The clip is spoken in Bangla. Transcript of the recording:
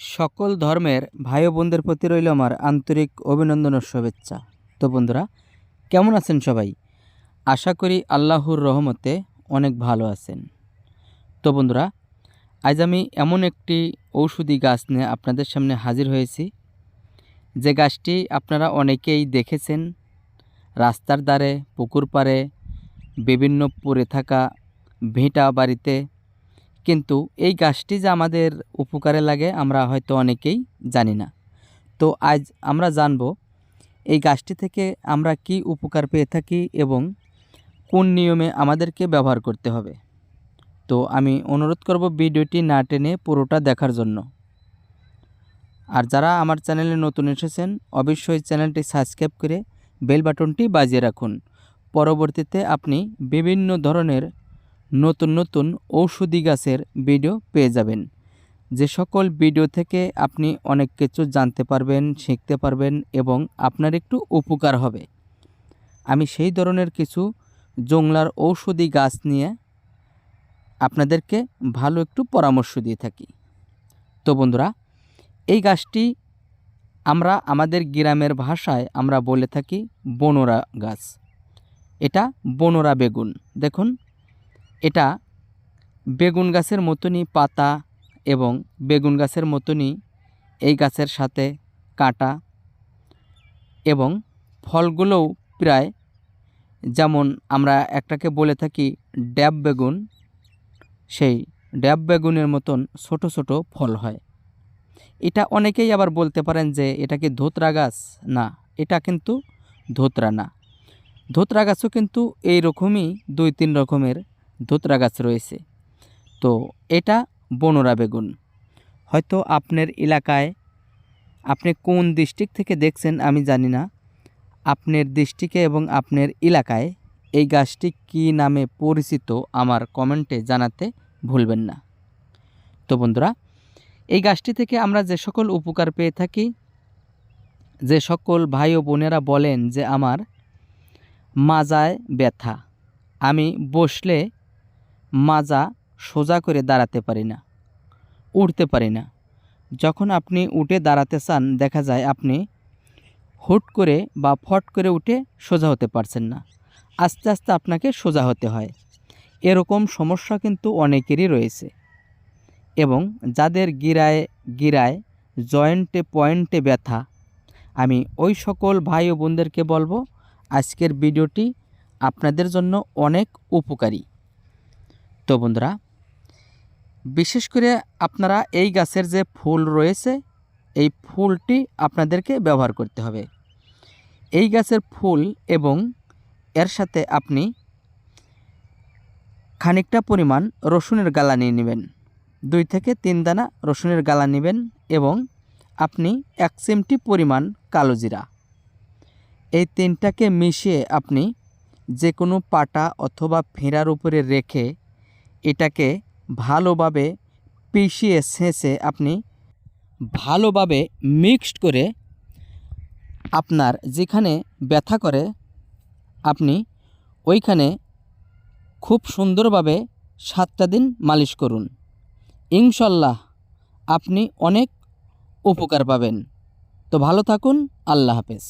সকল ধর্মের ভাই বোনদের প্রতি রইল আমার আন্তরিক অভিনন্দন ও শুভেচ্ছা। তো বন্ধুরা, কেমন আছেন সবাই? আশা করি আল্লাহর রহমতে অনেক ভালো আছেন। তো বন্ধুরা, আজ আমি এমন একটি ঔষধি গাছ নিয়ে আপনাদের সামনে হাজির হয়েছি। যে গাছটি আপনারা অনেকেই দেখেছেন। রাস্তার ধারে, পুকুর পাড়ে, বিভিন্ন পড়ে থাকা ভিটা বাড়িতে কিন্তু এই গাছটি যে আমাদের উপকারে লাগে আমরা হয়তো অনেকেই জানি না। তো আজ আমরা জানব এই গাছটি থেকে আমরা কি উপকার পেয়ে থাকি এবং কোন নিয়মে আমাদেরকে ব্যবহার করতে হবে। তো আমি অনুরোধ করব ভিডিওটি না টেনে পুরোটা দেখার জন্য। আর যারা আমার চ্যানেলে নতুন এসেছেন, অবশ্যই চ্যানেলটি সাবস্ক্রাইব করে বেল বাটনটি বাজিয়ে রাখুন। পরবর্তীতে আপনি বিভিন্ন ধরনের নতুন নতুন ঔষধি গাছের ভিডিও পেয়ে যাবেন। যে সকল ভিডিও থেকে আপনি অনেক কিছু জানতে পারবেন, শিখতে পারবেন এবং আপনার একটু উপকার হবে। আমি সেই ধরনের কিছু জংলার ঔষধি গাছ নিয়ে আপনাদেরকে ভালো একটু পরামর্শ দিয়ে থাকি। তো বন্ধুরা, এই গাছটি আমরা আমাদের গ্রামের ভাষায় আমরা বলে থাকি বনোরা গাছ। এটা বনোরা বেগুন। দেখুন এটা বেগুন গাছের মতনই পাতা এবং বেগুন গাছের মতনই এই গাছের সাথে কাঁটা এবং ফলগুলোও প্রায় যেমন আমরা একটাকে বলে থাকি ড্যাব বেগুন, সেই ড্যাব বেগুনের মতন ছোট ছোট ফল হয়। এটা অনেকেই আবার বলতে পারেন যে এটা কি ধোতরা গাছ? না, এটা কিন্তু ধোতরা না। ধোতরা গাছও কিন্তু এই রকমই দুই তিন রকমের ধোতরা গাছ রয়েছে। তো এটা বনরা বেগুন। হয়তো আপনার এলাকায় আপনি কোন ডিস্ট্রিক্ট থেকে দেখছেন আমি জানি না। আপনার ডিস্ট্রিক্টে এবং আপনার এলাকায় এই গাছটি কী নামে পরিচিত আমার কমেন্টে জানাতে ভুলবেন না। তো বন্ধুরা, এই গাছটি থেকে আমরা যে সকল উপকার পেয়ে থাকি, যে সকল ভাই ও বোনেরা বলেন যে আমার মাজায় ব্যথা, আমি বসলে মাজা সোজা করে দাঁড়াতে পারি না উঠতে পারি না। যখন আপনি উঠে দাঁড়াতে চান, দেখা যায় আপনি হুট করে বা ফট করে উঠে সোজা হতে পারছেন না। আস্তে আস্তে আপনাকে সোজা হতে হয়। এরকম সমস্যা কিন্তু অনেকেরই রয়েছে এবং যাদের গিরায় গিরায় জয়েন্টে পয়েন্টে ব্যথা, আমি ওই সকল ভাই ও বোনদেরকে বলব, আজকের ভিডিওটি আপনাদের জন্য অনেক উপকারী। তো বন্ধুরা, বিশেষ করে আপনারা এই গাছের যে ফুল রয়েছে, এই ফুলটি আপনাদেরকে ব্যবহার করতে হবে। এই গাছের ফুল এবং এর সাথে আপনি খানিকটা পরিমাণ রসুনের গালা নিয়ে নেবেন। দুই থেকে তিন দানা রসুনের গালা নেবেন এবং আপনি এক চিমটি পরিমাণ কালো জিরা। এই তিনটাকে মিশিয়ে আপনি যে কোনো পাটা অথবা ফেরার উপরে রেখে এটাকে ভালোভাবে পিষিয়ে ছেঁচে আপনি ভালোভাবে মিক্সড করে আপনার যেখানে ব্যথা করে, আপনি ওইখানে খুব সুন্দরভাবে সাতটা দিন মালিশ করুন। ইনশাল্লাহ আপনি অনেক উপকার পাবেন। তো ভালো থাকুন, আল্লাহ হাফেজ।